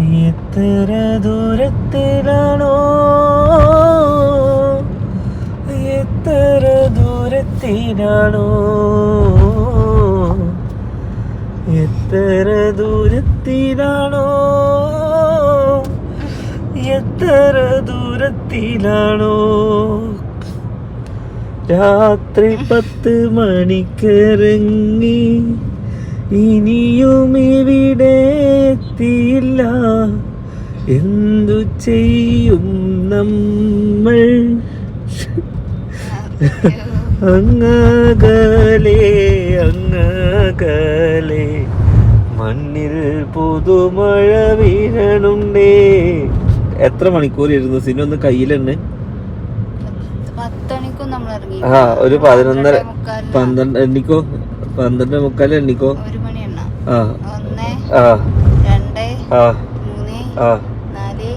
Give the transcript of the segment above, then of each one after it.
എത്ര ദൂരത്തിലാണോ എത്ര ദൂരത്തിലാണോ എത്ര ദൂരത്തിലാണോ എത്ര ദൂരത്തിലാണോ രാത്രി പത്ത് മണിക്കിറങ്ങി ഇനിയും ഇവിടെ എത്തിയില്ല. എന്തു ചെയ്യും നമ്മൾ? അങ്ങകലെ അങ്ങകലെ. മണ്ണിൽ പുതുമഴ വീഴണുണ്ടേ. എത്ര മണിക്കൂർ ഇരുന്നു? സിനിമ ഒന്ന് കയ്യിലുണ്ട് ആ ഒരു പതിനൊന്നര പന്ത്രണ്ട് എണ്ണിക്കോ? പന്ത്രണ്ട് മുക്കാൽ എണ്ണിക്കോ? ഒന്ന് രണ്ട് മൂന്ന് നാല്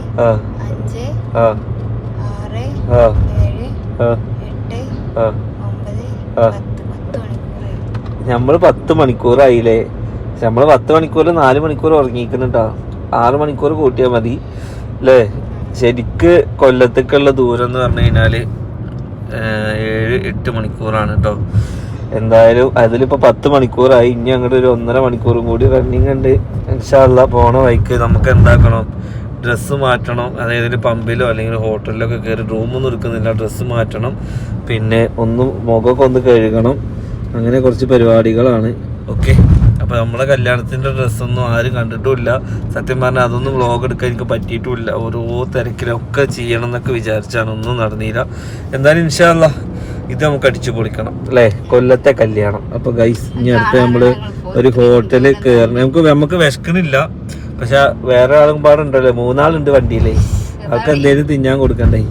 അഞ്ച് ആറ് ഏഴ് എട്ട് ഒമ്പത്. പത്ത് മണിക്കൂറായി നമ്മൾ പത്ത് മണിക്കൂറായില്ലേ? നമ്മൾ പത്ത് മണിക്കൂർ നാല് മണിക്കൂർ ഉറങ്ങിക്കുന്നുണ്ടോ ആറ് മണിക്കൂർ കൂട്ടിയാൽ മതി അല്ലേ ശരിക്ക് കൊല്ലത്തേക്കുള്ള ദൂരം എന്ന് പറഞ്ഞു കഴിഞ്ഞാൽ ഏഹ്, ഏഴ് എട്ട് മണിക്കൂറാണ് കേട്ടോ എന്തായാലും അതിലിപ്പോ പത്ത് മണിക്കൂറായി. ഇനി അങ്ങോട്ട് ഒരു ഒന്നര മണിക്കൂറും കൂടി റണ്ണിങ് ഉണ്ട്. ഇൻഷാല്ല പോണ വൈക്ക് നമുക്ക് എന്താക്കണം? ഡ്രസ്സ് മാറ്റണം. അതായത് പമ്പിലോ അല്ലെങ്കിൽ ഹോട്ടലിലോ ഒക്കെ കയറി റൂമൊന്നും എടുക്കുന്നില്ല. ഡ്രസ്സ് മാറ്റണം. പിന്നെ ഒന്ന് മുഖമൊക്കെ ഒന്ന് കഴുകണം. അങ്ങനെ കുറച്ച് പരിപാടികളാണ്. ഓക്കെ അപ്പോൾ നമ്മുടെ കല്യാണത്തിന്റെ ഡ്രസ്സൊന്നും ആരും കണ്ടിട്ടുമില്ല. സത്യം പറഞ്ഞാൽ അതൊന്നും വ്ലോഗ് എടുക്കാൻ എനിക്ക് പറ്റിയിട്ടുമില്ല. ഓരോ തിരക്കിലൊക്കെ ചെയ്യണം എന്നൊക്കെ വിചാരിച്ചാണ് ഒന്നും നടന്നില്ല. എന്തായാലും ഇൻഷാല്ല ഇത് നമുക്ക് അടിച്ചു പൊളിക്കണം. അല്ലേ? കൊല്ലത്തെ കല്യാണം. അപ്പൊ ഗൈസ് ഇനി അടുത്ത് നമ്മൾ ഒരു ഹോട്ടലിൽ കയറണം നമുക്ക് നമുക്ക് വിശക്കണില്ല. പക്ഷെ വേറെ ആളും പാടുണ്ടല്ലോ. മൂന്നാളുണ്ട് വണ്ടിയിലേ. അവർക്ക് എന്തെങ്കിലും തിന്നാൻ കൊടുക്കണ്ടേ?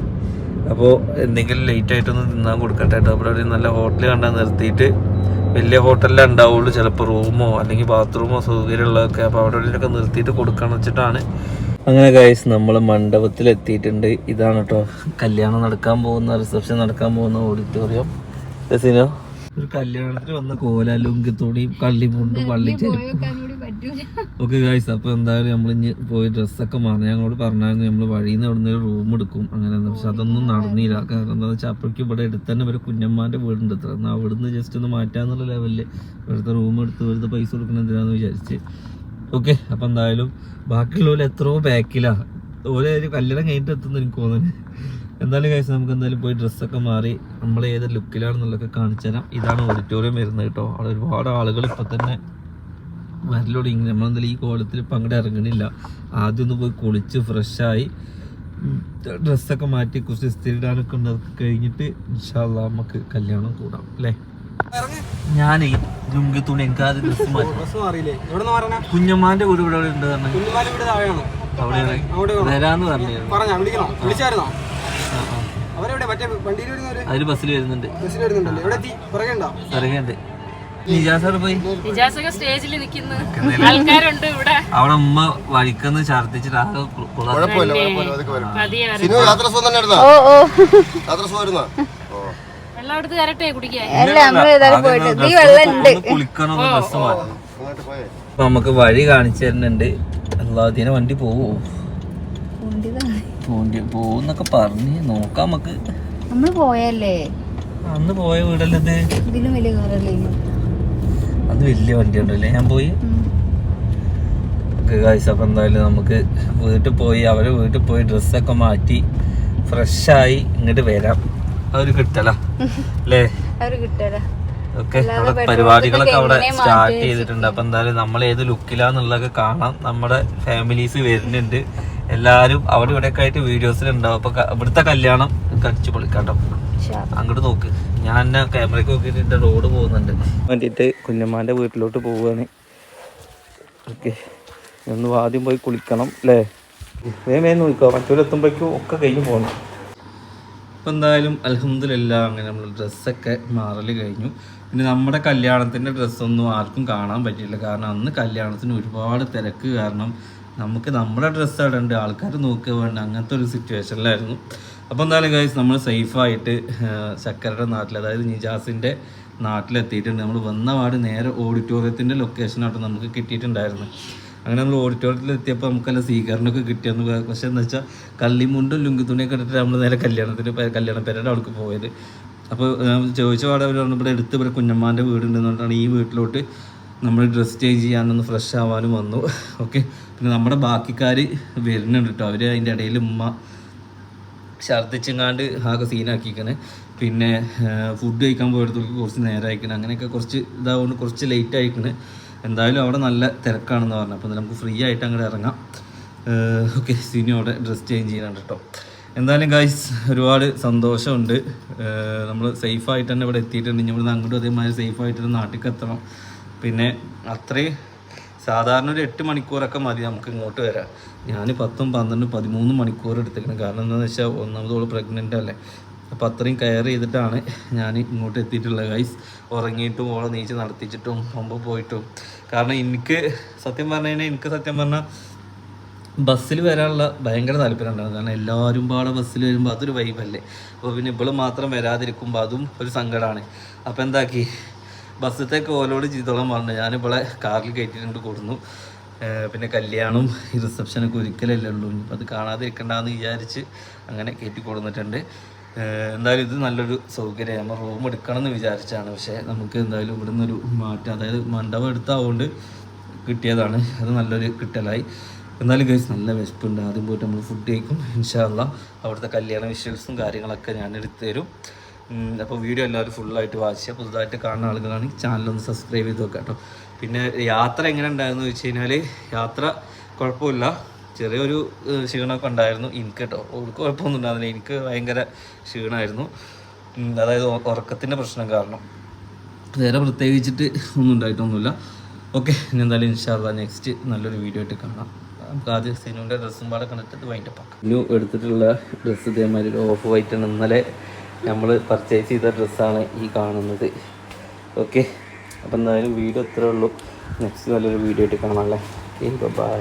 അപ്പോൾ എന്തെങ്കിലും ലേറ്റ് ആയിട്ടൊന്നും തിന്നാൻ കൊടുക്കട്ടെ കേട്ടോ അവിടെ ഒരു നല്ല ഹോട്ടൽ കണ്ടാൽ നിർത്തിയിട്ട് വലിയ ഹോട്ടലിലേ ഉണ്ടാവുള്ളൂ. ചിലപ്പോൾ റൂമോ അല്ലെങ്കിൽ ബാത്റൂമോ സൗകര്യമുള്ളതൊക്കെ. അപ്പോൾ അവിടെ ഒക്കെ നിർത്തിയിട്ട് കൊടുക്കണം വെച്ചിട്ടാണ് അങ്ങനെ ഗൈസ് നമ്മൾ മണ്ഡപത്തിൽ എത്തിയിട്ടുണ്ട് ഇതാണ് കേട്ടോ കല്യാണം നടക്കാൻ പോകുന്ന റിസപ്ഷൻ നടക്കാൻ പോകുന്ന ഓഡിറ്റോറിയം സിനോ ഒരു കല്യാണത്തിന് വന്ന കോലാലുങ്കി തുണി കള്ളിമുണ്ടും പള്ളിച്ചേരും ഓക്കെ ഗൈസ് അപ്പൊ എന്തായാലും നമ്മൾ ഇനി പോയി ഡ്രസ്സൊക്കെ മാറി. ഞങ്ങളോട് പറഞ്ഞായിരുന്നു നമ്മൾ വഴിയിൽ നിന്ന് ഇവിടുന്ന് ഒരു റൂം എടുക്കും. അങ്ങനെ പക്ഷെ അതൊന്നും നടന്നില്ല. കാരണം എന്താണെന്ന് വെച്ചാൽ അപ്പോഴേക്കും ഇവിടെ അടുത്ത് തന്നെ ഒരു കുഞ്ഞമ്മാന്റെ വീടുണ്ട് അത്ര. എന്നാൽ അവിടുന്ന് ജസ്റ്റ് ഒന്ന് മാറ്റാന്നുള്ള ലെവലിൽ ഇവിടുത്തെ റൂം എടുത്ത് വെറുതെ പൈസ കൊടുക്കണം എന്തിനാന്ന് വിചാരിച്ച്. ഓക്കെ അപ്പൊ എന്തായാലും ബാക്കിയുള്ളവർ എത്രയോ ബാക്കിലാ ഓരോ കല്യാണം കഴിഞ്ഞിട്ട് എത്തുന്നു എനിക്ക് തോന്നുന്നു. എന്തായാലും കഴിച്ച് നമുക്ക് എന്തായാലും പോയി ഡ്രസ്സൊക്കെ മാറി നമ്മൾ ഏത് ലുക്കിലാണെന്നുള്ളതൊക്കെ കാണിച്ചു തരാം. ഇതാണ് ഓഡിറ്റോറിയം വരുന്നത് കേട്ടോ. അവിടെ ഒരുപാട് ആളുകൾ ഇപ്പം തന്നെ വരലൊടുങ്ങി നമ്മളെന്തായാലും ഈ കോലത്തിൽ ഇപ്പം അങ്ങോട്ട് ഇറങ്ങണില്ല. ആദ്യം ഒന്ന് പോയി കുളിച്ച് ഫ്രഷായി ഡ്രസ്സൊക്കെ മാറ്റി കുറച്ച് സ്ഥിരിടാനൊക്കെ ഉണ്ട് കഴിഞ്ഞിട്ട് ഇൻഷാല്ല നമുക്ക് കല്യാണം കൂടാം അല്ലേ? ഞാനേ ലുങ്കി തുണി എനിക്ക് ആദ്യം ഡ്രസ് മാറ്റി. കുഞ്ഞമ്മാന്റെ വീട് ഇവിടെ ഉണ്ട് പറഞ്ഞു. അവിടെ വരാന്ന് അതിൽ ബസ്സിൽ വരുന്നുണ്ട്. ഇറങ്ങണ്ട് അവിടെ ഉമ്മ വഴിക്കന്ന് ഛർദിച്ചിട്ട് ആകെ കുഴപ്പമില്ല യാത്ര സുഖം തന്നെ ആയിരുന്നാ ഓ ഓ. യാത്ര സുഖമായിരുന്നാ വെള്ളം എടുത്ത് തരട്ടെ കുടിക്കാൻ. അല്ല നമ്മൾ ഏതായാലും പോയിട്ട്. നീ വെള്ളം ഉണ്ട്. കുളിക്കണം അപ്പൊ നമുക്ക് വഴി കാണിച്ചു തരുന്നുണ്ട്. അല്ലാതിനെ വണ്ടി പോവോ? പോണ്ടി പോന്നൊക്കെ പറഞ്ഞ് നോക്കാം നമുക്ക്. നമ്മൾ പോയല്ലേ? അന്ന് പോയ വീടല്ലേ ഇതിലും വലിയ കാറല്ലേ? അന്ന് വലിയ വണ്ടി ഉണ്ടല്ലേ ഞാൻ പോയി. അപ്പം എന്തായാലും നമുക്ക് വീട്ടിൽ പോയി അവരെ വീട്ടിൽ പോയി ഡ്രസ്സൊക്കെ മാറ്റി ഫ്രഷായി ഇങ്ങോട്ട് വരാം. അതൊരു കിട്ടല. അല്ലേ? ഓക്കെ അവിടെ പരിപാടികളൊക്കെ അവിടെ സ്റ്റാർട്ട് ചെയ്തിട്ടുണ്ട്. അപ്പൊ എന്തായാലും നമ്മൾ ഏത് ലുക്കിലാന്നുള്ളതൊക്കെ കാണാം. നമ്മുടെ ഫാമിലീസ് വരുന്നുണ്ട്. എല്ലാരും അവിടെ ഇവിടെ ഒക്കെ ആയിട്ട് വീഡിയോസിൽ ഉണ്ടാവും അപ്പൊ ഇവിടുത്തെ കല്യാണം കടിച്ചു പൊളിക്കാട്ടോ അങ്ങോട്ട് നോക്ക്. ഞാൻ എന്നെ ക്യാമറയ്ക്ക് നോക്കിയിട്ട് എന്റെ റോഡ് പോകുന്നുണ്ട്. വേണ്ടിയിട്ട് കുഞ്ഞമ്മാന്റെ വീട്ടിലോട്ട് പോവുകയാണ് ഓക്കെ. ഒന്ന് ആദ്യം പോയി കുളിക്കണം അല്ലേ? വേഗം വേഗം നോക്കിക്കോ. മറ്റൊരെത്തുമ്പോഴേക്കും ഒക്കെ കഴിഞ്ഞ് പോകണം ഇപ്പം എന്തായാലും അലഹമില്ല അങ്ങനെ നമ്മൾ ഡ്രസ്സൊക്കെ മാറൽ കഴിഞ്ഞു. പിന്നെ നമ്മുടെ കല്യാണത്തിന്റെ ഡ്രസ്സൊന്നും ആർക്കും കാണാൻ പറ്റിയില്ല. കാരണം അന്ന് കല്യാണത്തിന് ഒരുപാട് തിരക്ക് കാരണം നമുക്ക് നമ്മുടെ ഡ്രസ്സ് ഇടേണ്ട ആൾക്കാർ നോക്കുക വേണ്ട. അങ്ങനത്തെ ഒരു സിറ്റുവേഷനിലായിരുന്നു. അപ്പോൾ എന്തായാലും ഗൈസ് നമ്മൾ സേഫായിട്ട് ശക്കരയുടെ നാട്ടിൽ അതായത് നിജാസിന്റെ നാട്ടിലെത്തിയിട്ടുണ്ട്. നമ്മൾ വന്ന പാട് നേരെ ഓഡിറ്റോറിയത്തിന്റെ ലൊക്കേഷനായിട്ട് നമുക്ക് കിട്ടിയിട്ടുണ്ടായിരുന്നു. അങ്ങനെ നമ്മൾ ഓഡിറ്റോറിയത്തിൽ എത്തിയപ്പോൾ നമുക്ക് നല്ല സ്വീകരണമൊക്കെ കിട്ടിയെന്ന് പക്ഷേ എന്ന് വെച്ചാൽ കള്ളിമുണ്ടും ലുങ്കി തുണിയൊക്കെ ഇട്ടിട്ട് നമ്മൾ നേരെ കല്യാണത്തിന് കല്യാണ പേരുടെ അവിടേക്ക് പോയത്. അപ്പോൾ ചോദിച്ച പാടെ അവർ പറഞ്ഞു ഇവിടെ എടുത്ത് ഇവിടെ കുഞ്ഞമ്മാന്റെ വീടുണ്ടെന്ന് പറഞ്ഞിട്ടാണ് ഈ വീട്ടിലോട്ട് നമ്മൾ ഡ്രസ് ചേഞ്ച് ചെയ്യാനൊന്ന് ഫ്രഷ് ആവാനും വന്നു. ഓക്കെ പിന്നെ നമ്മുടെ ബാക്കിക്കാർ വരുന്നുണ്ട് കേട്ടോ അവർ അതിന്റെ ഇടയിൽ ഉമ്മ ഛർദ്ദിച്ചെങ്ങാണ്ട് ആകെ സീനാക്കിക്കണേ പിന്നെ ഫുഡ് കഴിക്കാൻ പോയടത്തേക്ക് കുറച്ച് നേരം അയക്കണം അങ്ങനെയൊക്കെ കുറച്ച് ഇതാവുകൊണ്ട് കുറച്ച് ലേറ്റ് ആയിക്കണ്. എന്തായാലും അവിടെ നല്ല തിരക്കാണെന്ന് പറഞ്ഞു. അപ്പോൾ നമുക്ക് ഫ്രീ ആയിട്ട് അങ്ങോട്ട് ഇറങ്ങാം. ഓക്കെ സിനിയോടെ ഡ്രസ് ചേഞ്ച് ചെയ്യണം കേട്ടോ എന്തായാലും ഗൈസ് ഒരുപാട് സന്തോഷമുണ്ട്. നമ്മൾ സേഫായിട്ട് തന്നെ ഇവിടെ എത്തിയിട്ടുണ്ട്. ഇനി ഇവിടുന്ന് അങ്ങോട്ടും അതേമാതിരി സേഫായിട്ട് നാട്ടിൽ എത്തണം. പിന്നെ അത്രയും സാധാരണ ഒരു എട്ട് മണിക്കൂറൊക്കെ മതി നമുക്ക് ഇങ്ങോട്ട് വരാം ഞാൻ പത്തും പന്ത്രണ്ടും പതിമൂന്നും മണിക്കൂർ എടുത്തേക്കണം. കാരണം എന്താണെന്ന് വെച്ചാൽ ഒന്നാമത് ഓൾ പ്രഗ്നന്റ് അല്ലേ. അപ്പോൾ അത്രയും കെയർ ചെയ്തിട്ടാണ് ഞാൻ ഇങ്ങോട്ട് എത്തിയിട്ടുള്ളത് ഗൈസ് ഉറങ്ങിയിട്ടും ഓളെ നീച്ച് നടത്തിച്ചിട്ടും മുമ്പ് പോയിട്ടും. കാരണം എനിക്ക് സത്യം പറഞ്ഞു എനിക്ക് സത്യം പറഞ്ഞാൽ ബസ്സിൽ വരാനുള്ള ഭയങ്കര താല്പര്യം ഉണ്ടാകും കാരണം എല്ലാവരും പാടെ ബസ്സിൽ വരുമ്പോൾ അതൊരു വൈബല്ലേ അപ്പോൾ പിന്നെ ഇവൾ മാത്രം വരാതിരിക്കുമ്പോൾ അതും ഒരു സങ്കടമാണ് അപ്പോൾ എന്താക്കി? ബസ്സിലത്തേക്ക് ഓലോട് ചെയ്തോളം പറഞ്ഞു. ഞാനിവിടെ കാറിൽ കയറ്റിയിട്ടുണ്ട് കൊടുന്നു. പിന്നെ കല്യാണം ഈ റിസപ്ഷനൊക്കെ ഒരിക്കലല്ലേ ഉള്ളൂ. അത് കാണാതിരിക്കണ്ടെന്ന് വിചാരിച്ച് അങ്ങനെ കയറ്റി കൊടുന്നിട്ടുണ്ട്. എന്തായാലും ഇത് നല്ലൊരു സൗകര്യം നമ്മൾ റൂം എടുക്കണം എന്ന് വിചാരിച്ചാണ്. പക്ഷേ നമുക്ക് എന്തായാലും ഇവിടെ നിന്നൊരു മാറ്റം അതായത് മണ്ഡപം എടുത്താവുകൊണ്ട് കിട്ടിയതാണ്. അത് നല്ലൊരു കിട്ടലായി. എന്നാലും ഗൈസ് നല്ല വിശപ്പുണ്ട്. ആദ്യം പോയിട്ട് നമ്മൾ ഫുഡ് കഴിക്കും. ഇൻഷാല്ല അവിടുത്തെ കല്യാണ വിഷ്വൽസും കാര്യങ്ങളൊക്കെ ഞാൻ എടുത്തു തരും. അപ്പോൾ വീഡിയോ എല്ലാവരും ഫുള്ളായിട്ട് വാച്ച് ചെയ്യുക. പുതുതായിട്ട് കാണുന്ന ആളുകളാണെങ്കിൽ ചാനലൊന്ന് സബ്സ്ക്രൈബ് ചെയ്ത് വെക്കാം കേട്ടോ പിന്നെ യാത്ര എങ്ങനെ ഉണ്ടായിരുന്നു വെച്ച് കഴിഞ്ഞാൽ യാത്ര കുഴപ്പമില്ല. ചെറിയൊരു ക്ഷീണമൊക്കെ ഉണ്ടായിരുന്നു. എനിക്ക് കേട്ടോ ഒരു കുഴപ്പമൊന്നും ഉണ്ടായിരുന്നില്ല എനിക്ക് ഭയങ്കര ക്ഷീണമായിരുന്നു. അതായത് ഉറക്കത്തിന്റെ പ്രശ്നം കാരണം. വേറെ പ്രത്യേകിച്ചിട്ട് ഒന്നും ഉണ്ടായിട്ടൊന്നുമില്ല. ഓക്കെ ഇനി എന്തായാലും ഇൻഷാല്ല നെക്സ്റ്റ് നല്ലൊരു വീഡിയോ ആയിട്ട് കാണാം. നമുക്ക് ആദ്യം സിനുവിന്റെ ഡ്രസ്സും പാടെ കണ്ടിട്ട് വൈൻഡപ്പ് ആക്കാം. ന്യൂ എടുത്തിട്ടുള്ള ഡ്രസ്സ് ഇതേമാതിരി ഓഫ് വൈറ്റ് ആണ്. ഇന്നലെ നമ്മൾ പർച്ചേസ് ചെയ്ത ഡ്രസ്സാണ് ഈ കാണുന്നത്. ഓക്കെ അപ്പം എന്തായാലും വീഡിയോ ഇത്രേ ഉള്ളൂ. നെക്സ്റ്റ് നല്ലൊരു വീഡിയോ ആയിട്ട് കാണാം അല്ലേ? Okay bye